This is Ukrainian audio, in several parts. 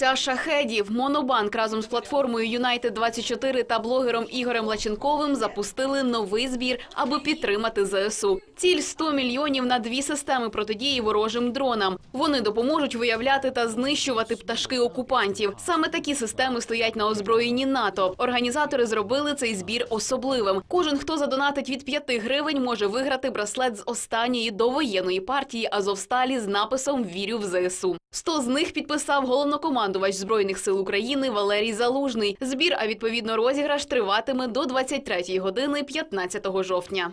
покупця шахедів. Монобанк разом з платформою Юнайтед 24 та блогером Ігорем Лаченковим запустили новий збір, аби підтримати ЗСУ. Ціль 100 мільйонів на дві системи протидії ворожим дронам. Вони допоможуть виявляти та знищувати пташки окупантів. Саме такі системи стоять на озброєнні НАТО. Організатори зробили цей збір особливим. Кожен, хто задонатить від 5 гривень, може виграти браслет з останньої довоєнної партії Азовсталі з написом Вірю в ЗСУ. 100 з них підписав головнокомандувач збройних сил України Валерій Залужний. Збір, а відповідно розіграш триватиме до 23 години 15 жовтня.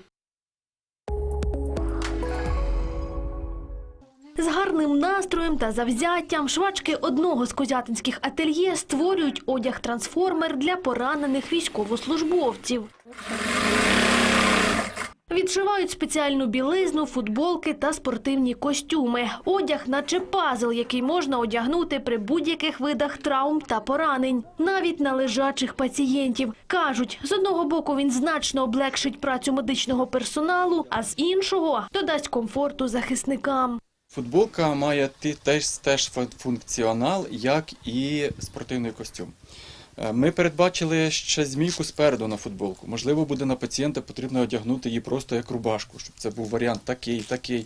З гарним настроєм та завзяттям швачки одного з козятинських ательє створюють одяг-трансформер для поранених військовослужбовців. Відшивають спеціальну білизну, футболки та спортивні костюми. Одяг, наче пазл, який можна одягнути при будь-яких видах травм та поранень, навіть на лежачих пацієнтів. Кажуть, з одного боку він значно облегшить працю медичного персоналу, а з іншого додасть комфорту захисникам. Футболка має теж, теж функціонал, як і спортивний костюм. Е, Ми передбачили ще змійку спереду на футболку. Можливо, буде на пацієнта потрібно одягнути її просто як рубашку, щоб це був варіант такий, такий.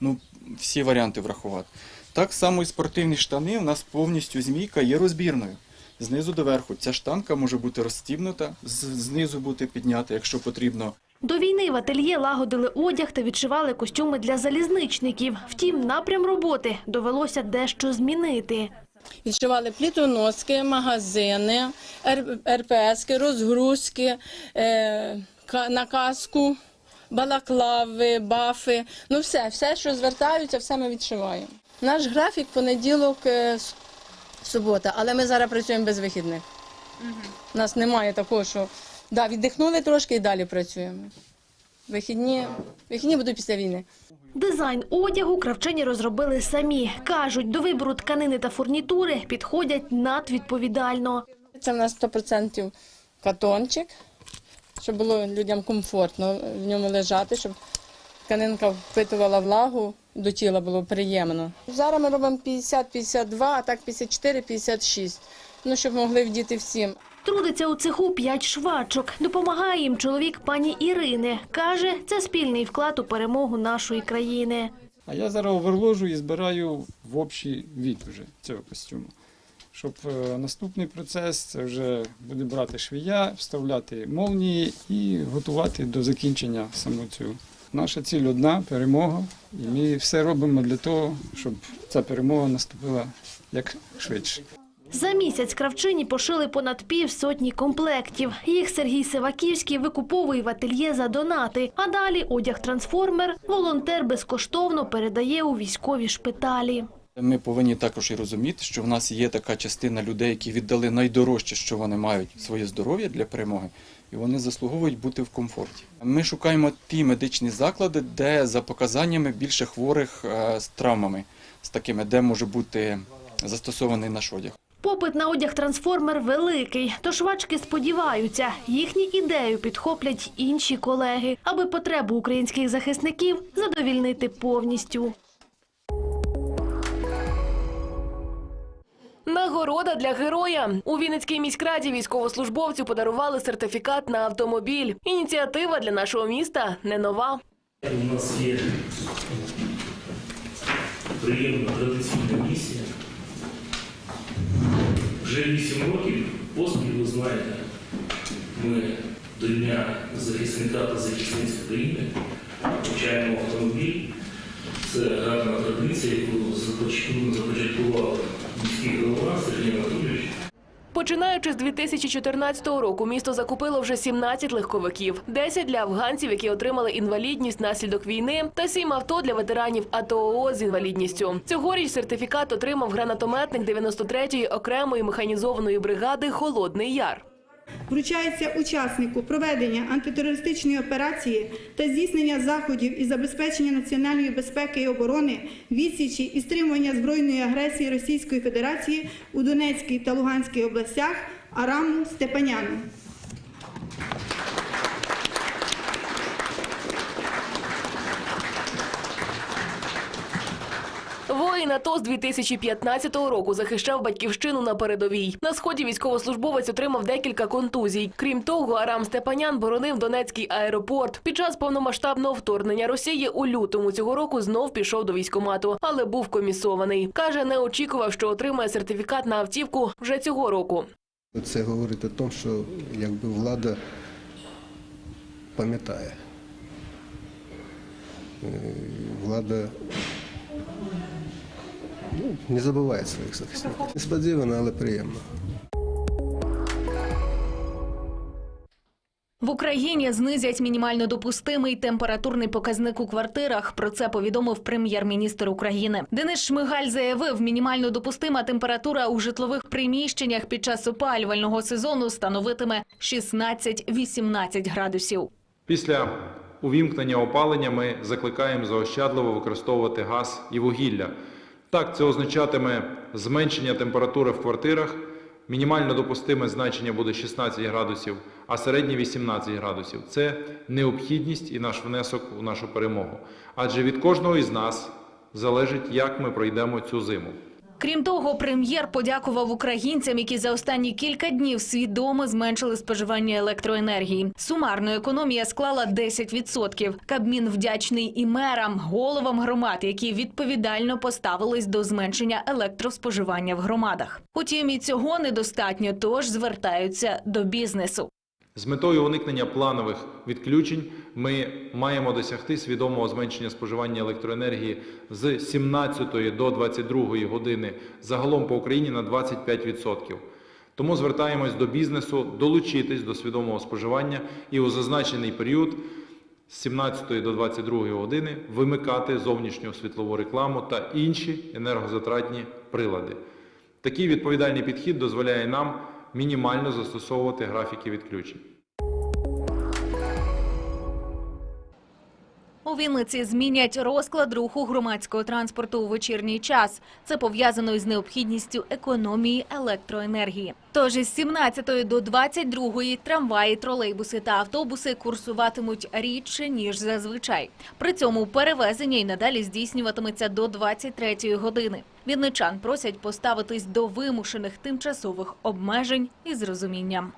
Ну, всі варіанти врахувати. Так само і спортивні штани у нас повністю змійка є розбірною. Знизу до верху. Ця штанка може бути розстібнута, знизу бути піднята, якщо потрібно. До війни в ательє лагодили одяг та відшивали костюми для залізничників. Втім, напрям роботи довелося дещо змінити. Відшивали плітоноски, магазини, Р- РПСки, розгрузки, е, на каску, балаклави, бафи. Ну все, все, що звертаються, все ми відшиваємо. Наш графік понеділок, е, субота, але ми зараз працюємо без вихідних. У нас немає такого, що да, віддихнули трошки і далі працюємо. Вихідні, вихідні будуть після війни. Дизайн одягу кравчині розробили самі. Кажуть, до вибору тканини та фурнітури підходять надвідповідально. Це в нас 100% катончик, щоб було людям комфортно в ньому лежати, щоб тканинка впитувала влагу, до тіла було приємно. Зараз ми робимо 50-52, а так 54-56, ну, щоб могли вдіти всім. Трудиться у цеху п'ять швачок. Допомагає їм чоловік пані Ірини. Каже, це спільний вклад у перемогу нашої країни. А я зараз оверложу і збираю в общий від уже цього костюму. Щоб е, наступний процес це вже буде брати швія, вставляти молнії і готувати до закінчення саму цю. Наша ціль одна перемога. І ми все робимо для того, щоб ця перемога наступила як швидше. За місяць кравчині пошили понад пів сотні комплектів. Їх Сергій Сиваківський викуповує в ательє за донати. А далі одяг-трансформер волонтер безкоштовно передає у військові шпиталі. Ми повинні також і розуміти, що в нас є така частина людей, які віддали найдорожче, що вони мають своє здоров'я для перемоги, і вони заслуговують бути в комфорті. Ми шукаємо ті медичні заклади, де за показаннями більше хворих е, з травмами, з такими, де може бути застосований наш одяг. Попит на одяг-трансформер великий, тож швачки сподіваються, їхні ідею підхоплять інші колеги, аби потребу українських захисників задовільнити повністю. Нагорода для героя у Вінницькій міськраді військовослужбовцю подарували сертифікат на автомобіль. Ініціатива для нашого міста не нова. У нас є приємна традиційна місія. Вже 8 років поспіль, ви знаєте, ми до Дня захисника та захисниць України вручаємо автомобіль. Це гарна традиція, яку започаткував міський голова Сергій Анатолійович. Починаючи з 2014 року, місто закупило вже 17 легковиків, 10 для афганців, які отримали інвалідність внаслідок війни, та 7 авто для ветеранів АТО з інвалідністю. Цьогоріч сертифікат отримав гранатометник 93-ї окремої механізованої бригади Холодний Яр. Вручається учаснику проведення антитерористичної операції та здійснення заходів із забезпечення національної безпеки і оборони, відсічі і стримування збройної агресії Російської Федерації у Донецькій та Луганській областях Араму Степаняну. Воїн АТО з 2015 року захищав батьківщину на передовій. На сході військовослужбовець отримав декілька контузій. Крім того, Арам Степанян боронив Донецький аеропорт. Під час повномасштабного вторгнення Росії у лютому цього року знов пішов до військкомату, але був комісований. Каже, не очікував, що отримає сертифікат на автівку вже цього року. Це говорить о тому, що якби влада пам'ятає. Е, Влада ну, не забуває своїх захисників. Несподівано, але приємно. В Україні знизять мінімально допустимий температурний показник у квартирах. Про це повідомив прем'єр-міністр України. Денис Шмигаль заявив, мінімально допустима температура у житлових приміщеннях під час опалювального сезону становитиме 16-18 градусів. Після увімкнення опалення ми закликаємо заощадливо використовувати газ і вугілля. Так, це означатиме зменшення температури в квартирах. Мінімально допустиме значення буде 16 градусів, а середнє 18 градусів. Це необхідність і наш внесок у нашу перемогу. Адже від кожного із нас залежить, як ми пройдемо цю зиму. Крім того, прем'єр подякував українцям, які за останні кілька днів свідомо зменшили споживання електроенергії. Сумарно економія склала 10%. Кабмін вдячний і мерам, головам громад, які відповідально поставились до зменшення електроспоживання в громадах. Утім, і цього недостатньо, тож звертаються до бізнесу. З метою уникнення планових відключень ми маємо досягти свідомого зменшення споживання електроенергії з 17 до 22 години загалом по Україні на 25%. Тому звертаємось до бізнесу долучитись до свідомого споживання і у зазначений період з 17 до 22 години вимикати зовнішню світлову рекламу та інші енергозатратні прилади. Такий відповідальний підхід дозволяє нам мінімально застосовувати графіки відключень. У Вінниці змінять розклад руху громадського транспорту у вечірній час. Це пов'язано із необхідністю економії електроенергії. Тож із 17 до 22 трамваї, тролейбуси та автобуси курсуватимуть рідше ніж зазвичай. При цьому перевезення й надалі здійснюватиметься до 23 години. Вінничан просять поставитись до вимушених тимчасових обмежень із розумінням.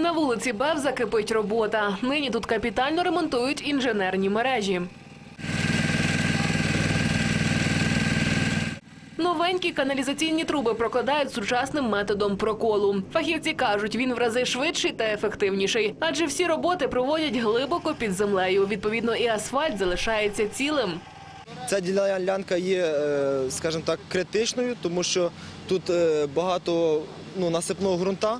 На вулиці Бевза кипить робота. Нині тут капітально ремонтують інженерні мережі. Новенькі каналізаційні труби прокладають сучасним методом проколу. Фахівці кажуть, він в рази швидший та ефективніший, адже всі роботи проводять глибоко під землею. Відповідно, і асфальт залишається цілим. Ця ділянка є, е, скажімо так, критичною, тому що тут е, багато ну, насипного ґрунта,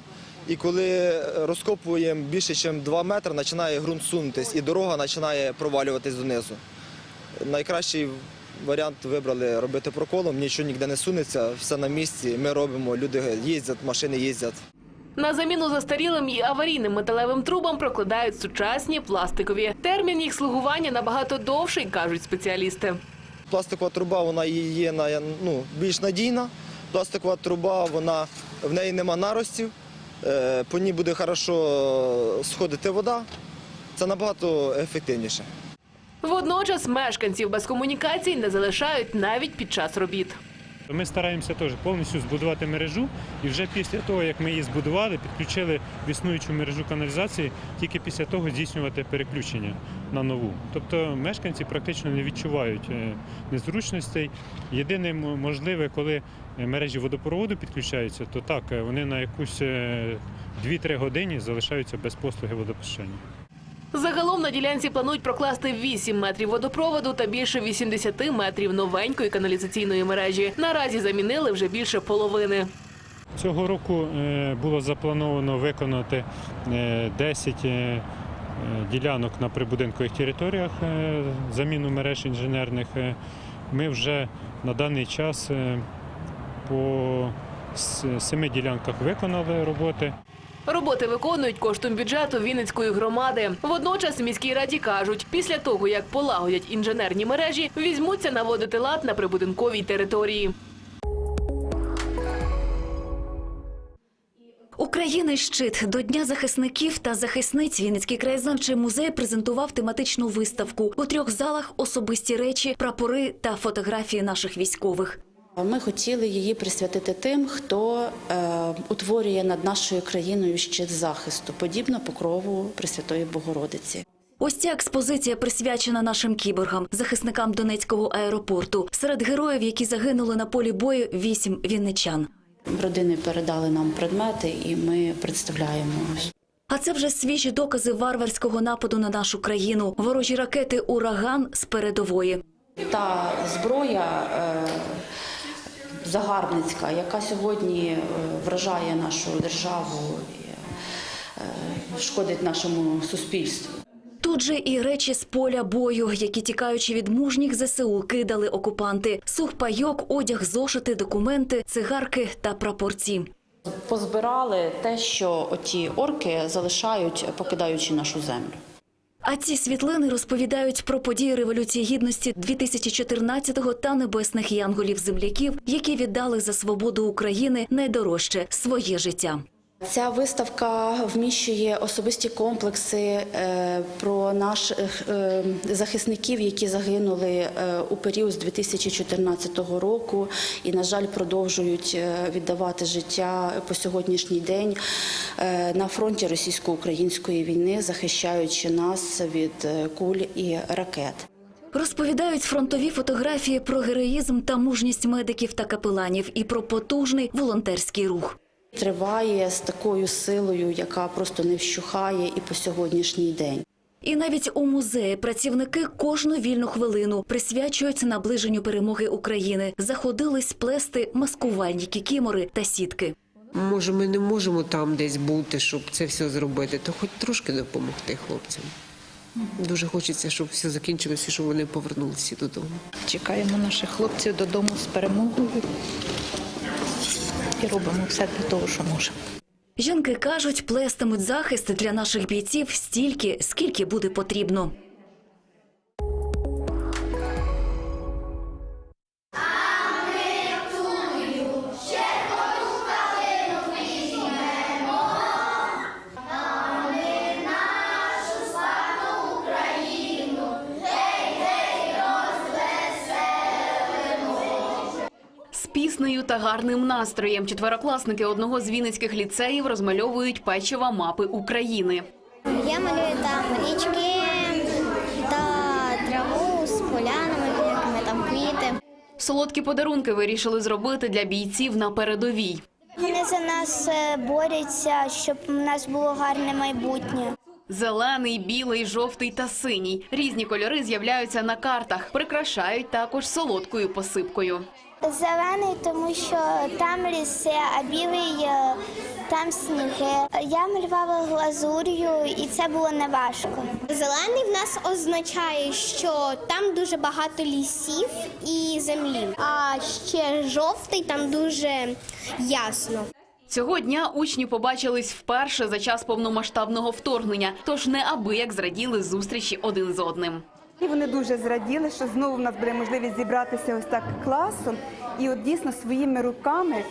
і коли розкопуємо більше, ніж 2 метри, починає ґрунт сунутись і дорога починає провалюватись донизу. Найкращий варіант вибрали робити проколом, нічого ніде не сунеться, все на місці. Ми робимо, люди їздять, машини їздять. На заміну застарілим і аварійним металевим трубам прокладають сучасні пластикові. Термін їх слугування набагато довший, кажуть спеціалісти. Пластикова труба вона є ну, більш надійна. Пластикова труба, вона, в неї нема наростів, по ній буде хорошо сходити вода. Це набагато ефективніше. Водночас мешканців без комунікацій не залишають навіть під час робіт. Ми стараємося теж повністю збудувати мережу, і вже після того, як ми її збудували, підключили в існуючу мережу каналізації, тільки після того здійснювати переключення на нову. Тобто мешканці практично не відчувають е, незручностей. Єдине можливе, коли е, мережі водопроводу підключаються, то так, е, вони на якусь е, 2-3 години залишаються без послуги водопостачання. Загалом на ділянці планують прокласти 8 метрів водопроводу та більше 80 метрів новенької каналізаційної мережі. Наразі замінили вже більше половини. Цього року е, було заплановано виконати е, 10 е, е, ділянок на прибудинкових територіях заміну мереж інженерних. Ми вже на даний час по семи ділянках виконали роботи. Роботи виконують коштом бюджету Вінницької громади. Водночас міській раді кажуть, після того як полагодять інженерні мережі, візьмуться наводити лад на прибудинковій території. Україна Країни щит до Дня захисників та захисниць Вінницький краєзнавчий музей презентував тематичну виставку. У трьох залах особисті речі, прапори та фотографії наших військових. Ми хотіли її присвятити тим, хто е, утворює над нашою країною щит захисту, подібно покрову Пресвятої Богородиці. Ось ця експозиція присвячена нашим кіборгам, захисникам Донецького аеропорту. Серед героїв, які загинули на полі бою, вісім вінничан. Родини передали нам предмети, і ми представляємо. А це вже свіжі докази варварського нападу на нашу країну. Ворожі ракети Ураган з передової. Та зброя е, загарбницька, яка сьогодні е, вражає нашу державу, і, е, шкодить нашому суспільству. Тут же і речі з поля бою, які тікаючи від мужніх ЗСУ, кидали окупанти. Сухпайок, одяг, зошити, документи, цигарки та прапорці. Позбирали те, що оті орки залишають, покидаючи нашу землю. А ці світлини розповідають про події Революції Гідності 2014-го та небесних янголів-земляків, які віддали за свободу України найдорожче своє життя. Ця виставка вміщує особисті комплекси е, про наших е, захисників, які загинули е, у період з 2014 року і, на жаль, продовжують е, віддавати життя по сьогоднішній день е, на фронті російсько-української війни, захищаючи нас від е, куль і ракет. Розповідають фронтові фотографії про героїзм та мужність медиків та капеланів і про потужний волонтерський рух. Триває з такою силою, яка просто не вщухає і по сьогоднішній день. І навіть у музеї працівники кожну вільну хвилину присвячують наближенню перемоги України. Заходились плести маскувальні кікімори та сітки. Може, ми не можемо там десь бути, щоб це все зробити, то хоч трошки допомогти хлопцям. Дуже хочеться, щоб все закінчилося, і щоб вони повернулися додому. Чекаємо наших хлопців додому з перемогою і робимо все для того, що можемо. Жінки кажуть, плестимуть захист для наших бійців стільки, скільки буде потрібно. Піснею та гарним настроєм четверокласники одного з вінницьких ліцеїв розмальовують печива мапи України. Я малюю там річки та траву з полянами, якими там квіти. Солодкі подарунки вирішили зробити для бійців на передовій. Вони за нас е, борються, щоб у нас було гарне майбутнє. Зелений, білий, жовтий та синій. Різні кольори з'являються на картах, прикрашають також солодкою посипкою. Зелений, тому що там ліси, а білий е, там сніги. Я малювала глазур'ю, і це було неважко. Зелений в нас означає, що там дуже багато лісів і землі. А ще жовтий там дуже ясно. Цього дня учні побачились вперше за час повномасштабного вторгнення, тож неабияк зраділи зустрічі один з одним. І вони дуже зраділи, що знову в нас буде можливість зібратися ось так класом і от дійсно своїми руками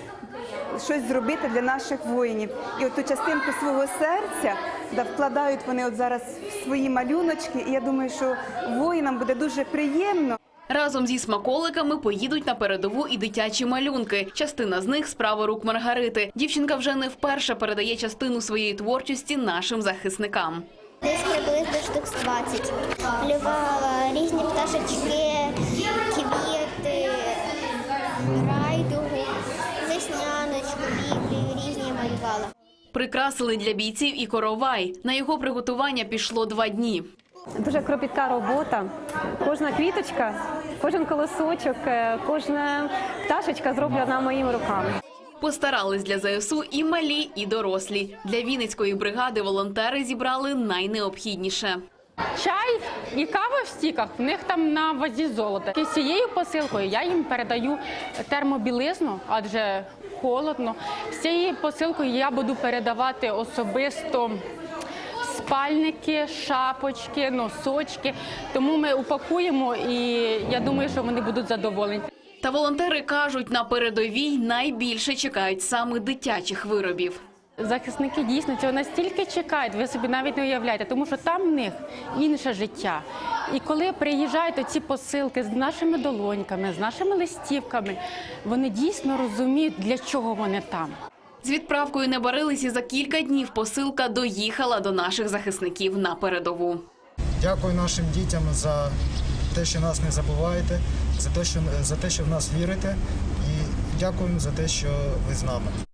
щось зробити для наших воїнів. І от ту частинку свого серця да, вкладають вони от зараз в свої малюночки. І я думаю, що воїнам буде дуже приємно. Разом зі смаколиками поїдуть на передову і дитячі малюнки. Частина з них справа рук Маргарити. Дівчинка вже не вперше передає частину своєї творчості нашим захисникам. Десь приблизно штук з 20. Малювала різні пташечки, квіти, райдугу, весняночку, біблію, різні малювала. Прикрасили для бійців і коровай. На його приготування пішло два дні. Дуже кропітка робота. Кожна квіточка, кожен колосочок, е, кожна пташечка зроблена моїми руками. Постарались для ЗСУ і малі, і дорослі. Для Вінницької бригади волонтери зібрали найнеобхідніше. Чай і кава в стіках в них там на вазі золота. І цією посилкою я їм передаю термобілизну, адже холодно. З цією посилкою я буду передавати особисто спальники, шапочки, носочки. Тому ми упакуємо і я думаю, що вони будуть задоволені. Та волонтери кажуть, на передовій найбільше чекають саме дитячих виробів. Захисники дійсно цього настільки чекають, ви собі навіть не уявляєте, тому що там в них інше життя. І коли приїжджають ці посилки з нашими долоньками, з нашими листівками, вони дійсно розуміють, для чого вони там. З відправкою не барились і за кілька днів посилка доїхала до наших захисників на передову. Дякую нашим дітям за те, що нас не забуваєте, за те, що за те, що в нас вірите, і дякуємо за те, що ви з нами.